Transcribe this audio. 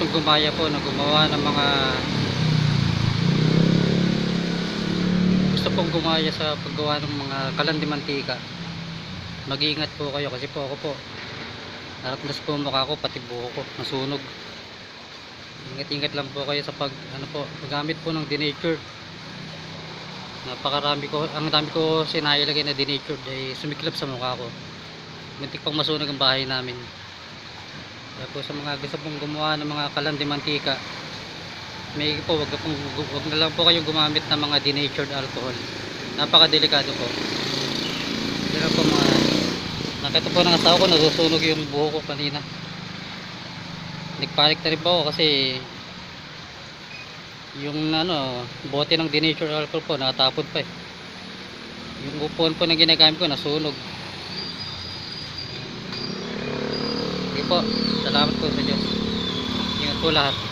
gustong gumaya po na gumawa ng mga gusto pong gumaya sa paggawa ng mga kalandi mantika. Mag-iingat po kayo kasi po ako po narapnas po mukha ko pati buho ko nasunog. Ingat-ingat lang po kayo sa pag ano po paggamit po ng denatured napakarami ko ang dami ko sinailagay na denatured ay sumiklap sa mukha ko. Muntik pang masunog ang bahay namin kaya po sa mga gusto pong gumawa ng mga kalandi mantika may po wag, pong, wag na lang po kayong gumamit ng mga denatured alcohol. Napakadelikado po. Pero po mga nakita po ng asawa ko nasusunog yung buho ko kanina. Nagpanik na rin po ako kasi yung ano bote ng denatured alcohol po nakatapon pa eh. Yung upuan po na ginagamit ko nasunog po. Salamat po sa Diyos. Ingat po lahat